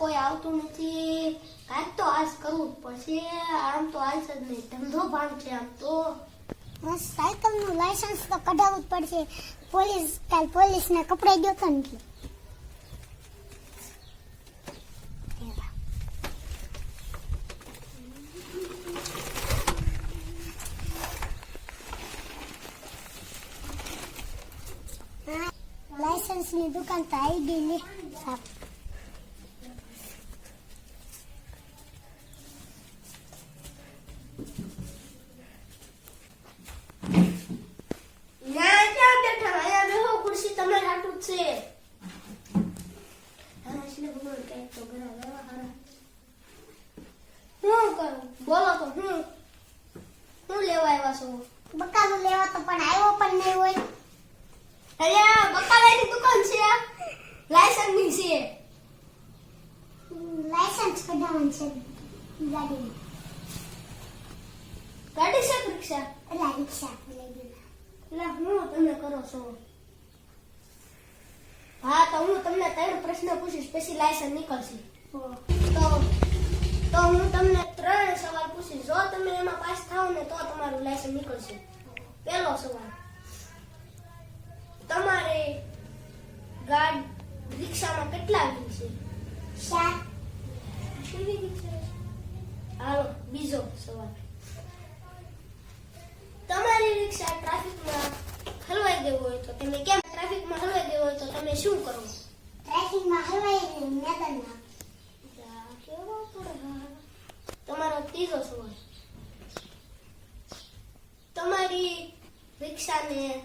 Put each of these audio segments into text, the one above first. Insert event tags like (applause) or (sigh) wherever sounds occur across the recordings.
કોઈ આવતું નથી. કાંઈક તો આજ કરવું પડશે. આમ તો આજ જ નહીં ધંધો ભાગ છે આમ તો. સાયકલનું લાયસન્સ તો કઢાવવું જ પડશે. પોલીસ કાલ પોલીસ ને કપડાઈ ગયો તો નથી એટલે લાયસન્સની દુકાન તો આઈડી ગઈ ને ના ક્યાં બેઠા અહીંયા બેહો ખુરશી તમારે હાટું જ છે હારા છે ને ભગવાન કાંઈક તો ઘણા લેવા હારા શું કરું બોલો તો હું શું લેવા આવ્યા છો બકાલું લેવા તો પણ આવ્યો પણ નહીં હોય અલ્યા બકાલાની દુકાન છે લાયસન્સની છે છે. ગાડી. છે રિક્ષા એટલે રિક્ષા લઈ ગયેલા એટલે હું તમે કરો છો? હા તો હું તમને ત્રણ પ્રશ્ન પૂછીશ પછી લાયસન્સ નીકળશે. તો તો હું તમને ત્રણ સવાલ પૂછીશ. જો તમે એમાં પાસ થાવ ને તો તમારું લાયસન્સ નીકળશે. પહેલો સવાલ. તમારે ગાડ રિક્ષામાં કેટલા વ્હીલ છે? છે? હાલો બીજો સવાલ. તમારી રિક્ષા ટ્રાફિકમાં હલવાઈ ગઈ હોય તો તમે કેમ ટ્રાફિકમાં હલવાઈ ગઈ હોય તો તમે શું કરો? ટ્રાફિકમાં હલવાઈ મેદાનમાં. કેવો તમારો ત્રીજો સવાલ. તમારી રિક્ષાને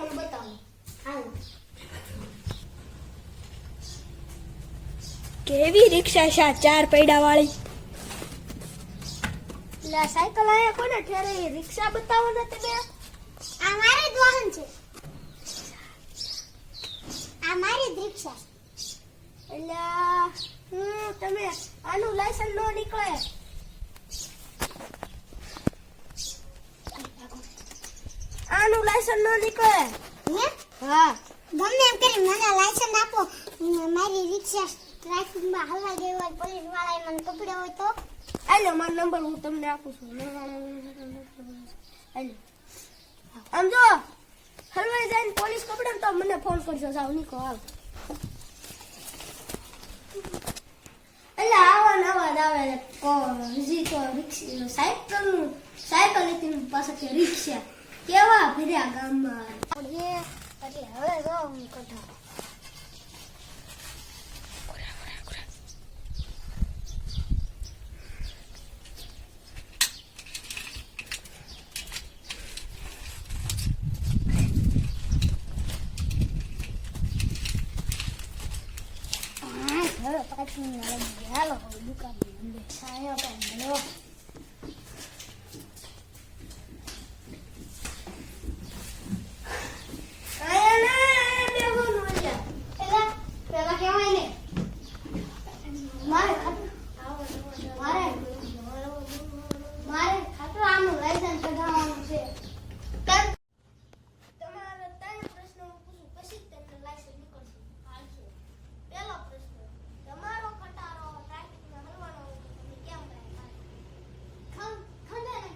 રિક્ષા હાલો. કેવી રિક્ષા છે ચાર પૈડા વાળી એટલે સાયકલ આયા કોને ઠેરે? રિક્ષા બતાવો ને તમે. આ મારી જ વાહન છે. આ મારી જ રિક્ષા. એટલે તમે આનું લાયસન્સ નો નીકળે. આનું લાયસન્સ ન નીકળે. હે? ગમે એમ કરી મને લાયસન્સ આપો. મારી રિક્ષા ટ્રાફિકમાં હલવા ગઈ હોય પોલીસ વાળાએ મને પકડ્યો હોય તો. આલો મારો નંબર હું તમને આપું છું. આલો આમ જો, હલવાઈ જાય પોલીસ પકડે તો મને ફોન કરજો. જાવ નીકો આવ. એટલે આવા ને જ આવે કો તો રિક્ષા સાયકલ સાયકલ પાછળ રિક્ષા. કેવા ફર્યા ગામમાં? એટલે હવે જો હા હવે પાછું હાલો હવે દુકાન છાયા પણ મળ્યો આયા ને બેહવાનું અહીંયા પેલા પેલા કેવાય ને મારે ખાતું મારે મારે ખાતું આનું લાયસન્સ કઢાવવાનું છે ત્રણ તમારા ત્રણ પ્રશ્નો હું પૂછું પછી જ તમને લાયસન્સ નીકળશે હાલશે પહેલો પ્રશ્ન તમારો ખટારો ટ્રાફિકમાં હલવાનો હોય તો તમે કેમ કાંઈ ખમ ખંડે ને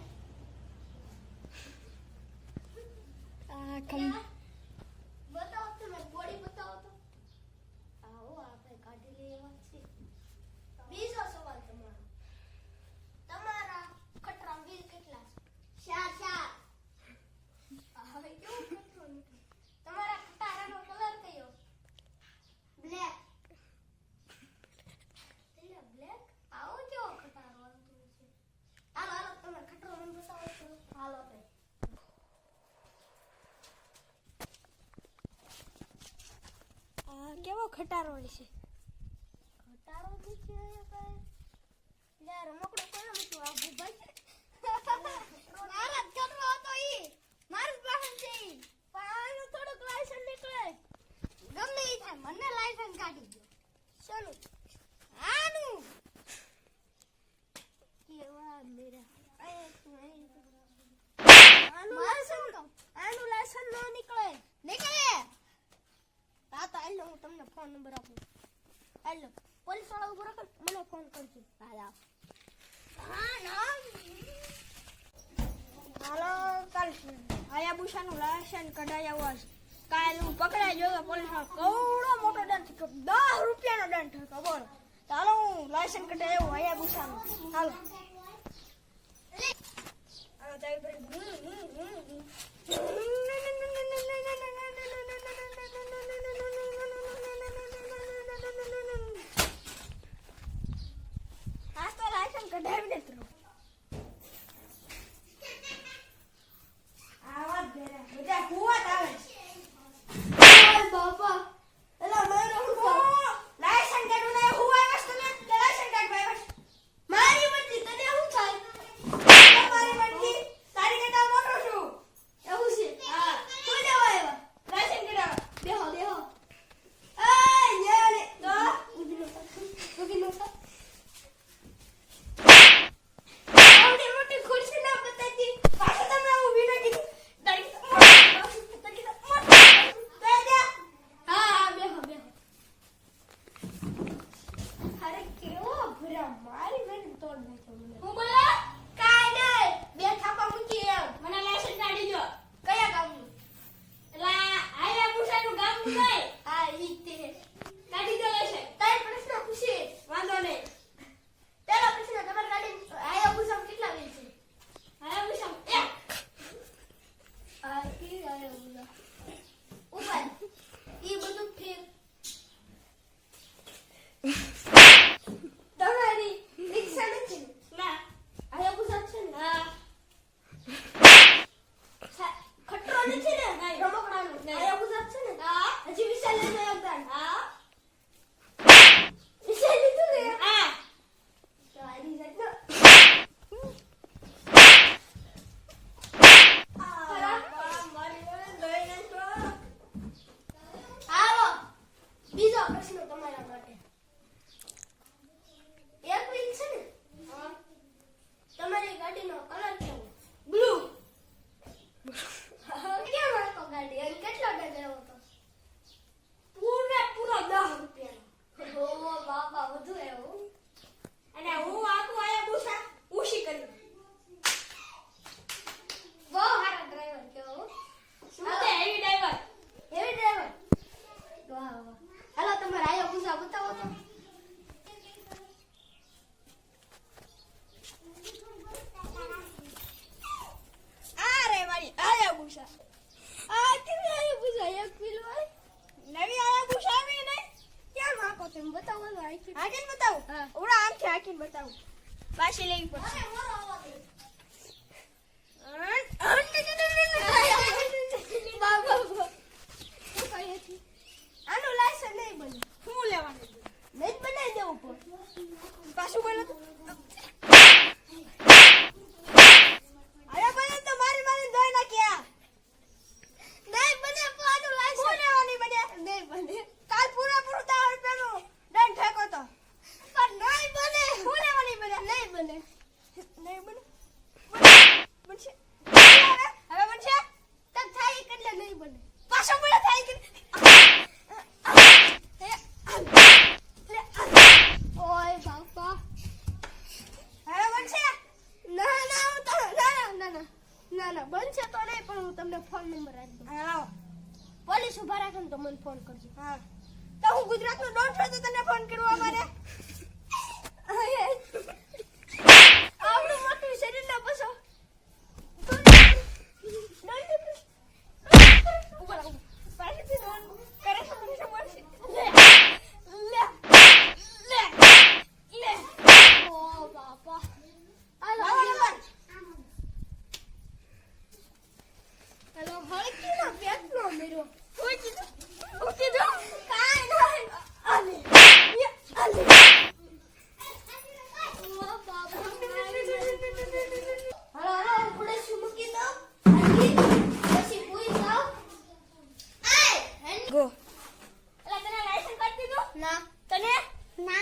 આ ખમ બતાવો તમે બોડી બતાવો તો આવો આપણે કાઢી લઈએ એવા છે બીજો સવાલ તમારો તમારા ખટરા વ્હીલ કેટલા છે ચાર ચાર હવે કેવું ખટરો નીકળે તમારા ખટારાનો કલર કયો બ્લેક એટલે બ્લેક આવો કેવો ખટારો આવતો છે હાલો હાલો તમે ખટરો મને બતાવો તો હાલો ભાઈ આ કેવો ખટારો છે? નીચે છે લે રમકડું કોને મૂક્યું? આ ભૂભાઈ (laughs) મારા હતો ઈ. મારું વાહન છે ઈ. પણ આનું થોડુંક લાયસન્સ નીકળે. ગમે ઈ થાય મને લાયસન્સ કાઢી દો શાનું આયાબુશાનું લાયસન્સ કઢાયા હોય કાલ હું પકડાઈ ગયો પોલીસમાં કવડો મોટો દંડ થયો. દસ રૂપિયાનો દંડ થયો બોલો ચાલો હું લાયસન્સ કઢાયો હમ હમ હમ હમ. Başına bana yalan et. હાકીને બતાવું ઓરા આમ છે હાકીને બતાવું પાછી લેવી પડશે આનું લાયસન્સ નહીં બન્યું શું લેવાનું નહીં બનાવી દેવું પણ પાછું બોલો 搞的。না তাহলে? না।